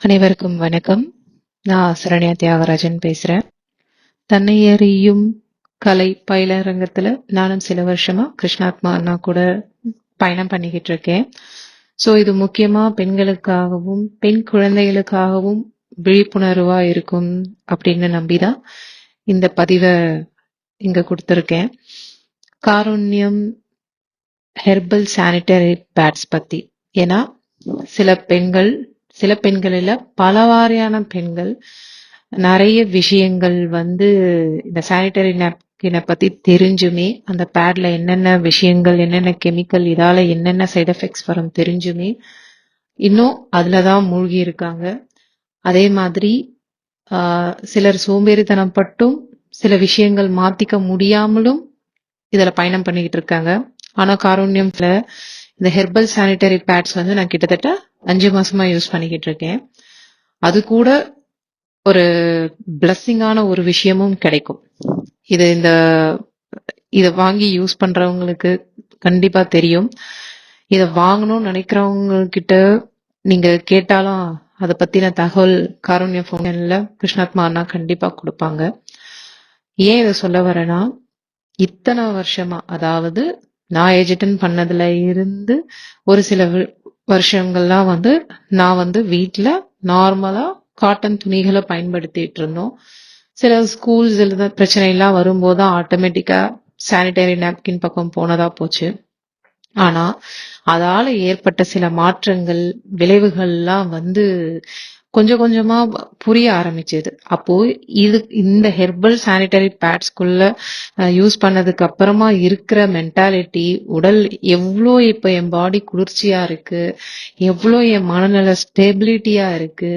அனைவருக்கும் வணக்கம். நான் சரண்யா தியாகராஜன் பேசுறேன். தன்னை அறியும் கலை பயிலரங்கத்துல நானும் சில வருஷமா கிருஷ்ணாத்மா அண்ணா கூட பயணம் பண்ணிக்கிட்டு இருக்கேன். ஸோ இது முக்கியமா பெண்களுக்காகவும் பெண் குழந்தைகளுக்காகவும் விழிப்புணர்வா இருக்கும் அப்படின்னு நம்பிதான் இந்த பதிவை இங்க கொடுத்துருக்கேன். காருண்யம் ஹெர்பல் சானிட்டரி பேட்ஸ் பத்தி. ஏன்னா சில பெண்கள் சில பெண்கள் பல வாரியான பெண்கள் நிறைய விஷயங்கள் வந்து இந்த சானிடரி நாப்கினை பற்றி தெரிஞ்சுமே அந்த பேட்ல என்னென்ன விஷயங்கள் என்னென்ன கெமிக்கல் இதால் என்னென்ன சைட் எஃபெக்ட்ஸ் வரும் தெரிஞ்சுமே இன்னும் அதில் தான் மூழ்கி இருக்காங்க. அதே மாதிரி சிலர் சோம்பேறித்தனம் பட்டும் சில விஷயங்கள் மாத்திக்க முடியாமலும் இதில் பயணம் பண்ணிக்கிட்டு இருக்காங்க. ஆனால் காரூண்யம்ல இந்த ஹெர்பல் சானிட்டரி பேட்ஸ் வந்து நான் கிட்டத்தட்ட அஞ்சு மாசமா யூஸ் பண்ணிக்கிட்டு இருக்கேன். அது கூட ஒரு பிளஸ்ஸிங்கான ஒரு விஷயமும் கிடைக்கும். இது இந்த இதை வாங்கி யூஸ் பண்றவங்களுக்கு கண்டிப்பா தெரியும். இதை வாங்கணும்னு நினைக்கிறவங்க கிட்ட நீங்க கேட்டாலும் அதை பத்தின தகவல் காரண்ய ஃபவுண்டன்ல கிருஷ்ணாத்மா அண்ணா கண்டிப்பா கொடுப்பாங்க. ஏன் இதை சொல்ல வரேன்னா இத்தனை வருஷமா அதாவது நான் எஜிட்டன் பண்ணதுல இருந்து ஒரு சில வருஷங்கள்லாம் வந்து நான் வந்து வீட்டில் நார்மலாக காட்டன் துணிகளை பயன்படுத்திட்டு இருந்தோம். சில ஸ்கூல்ஸ் பிரச்சனை பிரச்சனைலாம் வரும்போது ஆட்டோமேட்டிக்காக சானிடரி நாப்கின் பக்கம் போனதா போச்சு. ஆனால் அதால் ஏற்பட்ட சில மாற்றங்கள் விளைவுகள்லாம் வந்து கொஞ்சம் கொஞ்சமா புரிய ஆரம்பிச்சது. அப்போ இது இந்த ஹெர்பல் சானிடரி பேட்ஸ்குள்ள யூஸ் பண்ணதுக்கு அப்புறமா இருக்கிற மென்டாலிட்டி உடல் எவ்வளோ இப்ப என் பாடி குளிர்ச்சியா இருக்கு எவ்வளோ என் மனநல ஸ்டெபிலிட்டியா இருக்கு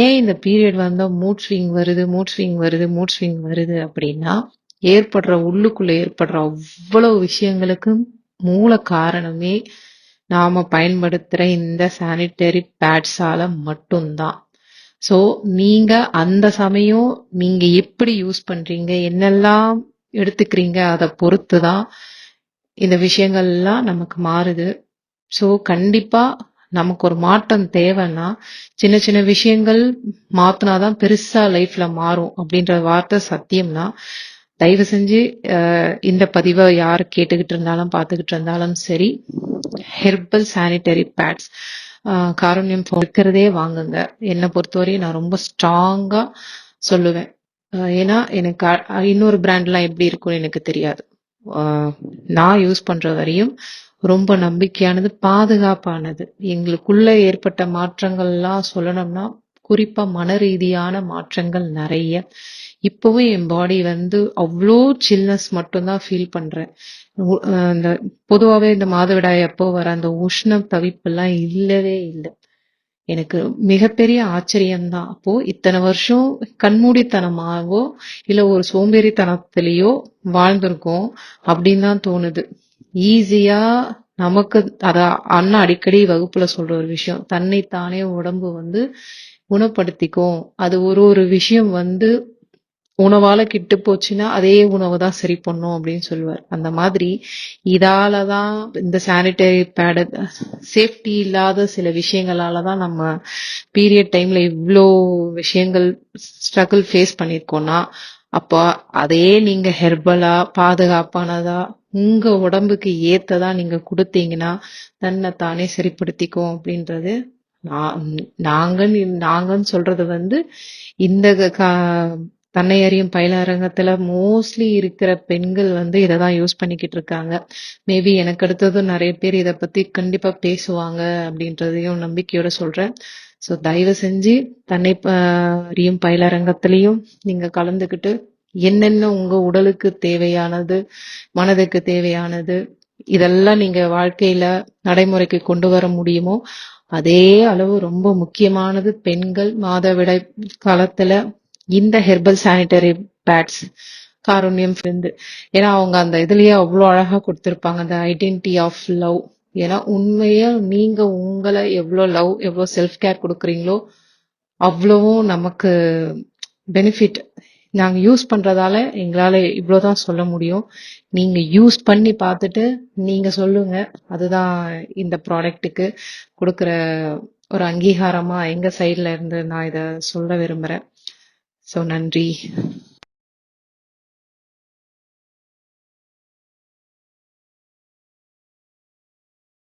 ஏன் இந்த பீரியட் வந்தா மூட் ஸ்விங் வருது மூட் ஸ்விங் வருது மூட் ஸ்விங் வருது அப்படின்னா ஏற்படுற உள்ளுக்குள்ள ஏற்படுற அவ்வளவு விஷயங்களுக்கும் மூல காரணமே நாம பயன்படுத்துற இந்த சானிட்டரி பேட்ஸால மட்டும்தான். ஸோ நீங்க அந்த சமயம் நீங்க எப்படி யூஸ் பண்றீங்க என்னெல்லாம் எடுத்துக்கிறீங்க அதை பொறுத்து தான் இந்த விஷயங்கள்லாம் நமக்கு மாறுது. ஸோ கண்டிப்பா நமக்கு ஒரு மாற்றம் தேவைன்னா சின்ன சின்ன விஷயங்கள் மாத்தினாதான் பெருசா லைஃப்ல மாறும் அப்படின்ற வார்த்தை சத்தியம்னா தயவு செஞ்சு இந்த பதிவை யார் கேட்டுக்கிட்டு இருந்தாலும் பார்த்துக்கிட்டு இருந்தாலும் சரி ஹெர்பல் சானிட்டரி பேட்ஸ் காருண்யம் இருக்கிறதே வாங்குங்க. என்னை பொறுத்தவரையும் நான் ரொம்ப ஸ்ட்ராங்கா சொல்லுவேன். ஏன்னா எனக்கு இன்னொரு பிராண்ட்லாம் எப்படி இருக்கும்னு எனக்கு தெரியாது. நான் யூஸ் பண்ற வரையும் ரொம்ப நம்பிக்கையானது பாதுகாப்பானது. எங்களுக்குள்ள ஏற்பட்ட மாற்றங்கள்லாம் சொல்லணும்னா குறிப்பா மன ரீதியான மாற்றங்கள் நிறைய. இப்பவும் என் பாடி வந்து அவ்வளோ சில்னஸ் மட்டும்தான் ஃபீல் பண்றேன். இந்த பொதுவாகவே இந்த மாதவிடாய் அப்போ வர அந்த உஷ்ணம் தவிப்பெல்லாம் இல்லவே இல்லை. எனக்கு மிகப்பெரிய ஆச்சரியம்தான். அப்போ இத்தனை வருஷம் கண்மூடித்தனமாவோ இல்ல ஒரு சோம்பேறித்தனத்திலேயோ வாழ்ந்திருக்கோம் அப்படின்னு தான் தோணுது ஈஸியா நமக்கு அத அண்ணா அடிக்கடி வகுப்புல சொல்ற ஒரு விஷயம் தன்னைத்தானே உடம்பு வந்து குணப்படுத்திக்கும். அது ஒரு ஒரு விஷயம் வந்து உணவால கிட்டு போச்சுன்னா அதே உணவை தான் சரி பண்ணும் அப்படின்னு சொல்லுவார். அந்த மாதிரி இதால தான் இந்த சானிடரி பேடு சேஃப்டி இல்லாத சில விஷயங்களால தான் நம்ம பீரியட் டைம்ல இவ்வளோ விஷயங்கள் ஸ்ட்ரகிள் ஃபேஸ் பண்ணியிருக்கோம்னா அப்போ அதே நீங்க ஹெர்பலா பாதுகாப்பானதா உங்க உடம்புக்கு ஏத்ததா நீங்க கொடுத்தீங்கன்னா தன்னை தானே சரிப்படுத்திக்கும் அப்படின்றது நான் நாங்க நாங்கன்னு சொல்றது வந்து இந்த க- தன்னை அறியும் பயிலரங்கத்துல மோஸ்ட்லி இருக்கிற பெண்கள் வந்து இதை தான் யூஸ் பண்ணிக்கிட்டு இருக்காங்க மேபி எனக்கு அடுத்ததும் நிறைய பேர் இதை பத்தி கண்டிப்பா பேசுவாங்க அப்படின்றதையும் நம்பிக்கையோட சொல்றேன். ஸோ தயவு செஞ்சு தன்னை அறியும் பயிலரங்கத்திலையும் நீங்க கலந்துக்கிட்டு என்னென்ன உங்க உடலுக்கு தேவையானது மனதுக்கு தேவையானது இதெல்லாம் நீங்க வாழ்க்கையில நடைமுறைக்கு கொண்டு வர முடியுமோ அதே அளவு ரொம்ப முக்கியமானது பெண்கள் மாதவிடாய் காலத்துல இந்த ஹெர்பல் சானிட்டரி பேட்ஸ் காரூண்யம் இருந்து ஏன்னா அவங்க அந்த இதுலயே அவ்வளோ அழகா கொடுத்துருப்பாங்க. அந்த ஐடென்டிட்டி ஆஃப் லவ் ஏன்னா உண்மையா நீங்க உங்களை எவ்வளோ லவ் எவ்வளோ செல்ஃப் கேர் கொடுக்குறீங்களோ அவ்வளவும் நமக்கு பெனிஃபிட் நாங்க யூஸ் பண்றதால எங்களால இவ்வளவுதான் சொல்ல முடியும். நீங்க யூஸ் பண்ணி பார்த்துட்டு நீங்க சொல்லுங்க. அதுதான் இந்த ப்ராடக்ட்டுக்கு கொடுக்குற ஒரு அங்கீகாரமா எங்க சைடில் இருந்து நான் இதை சொல்ல விரும்புறேன். ஸோ நன்றி.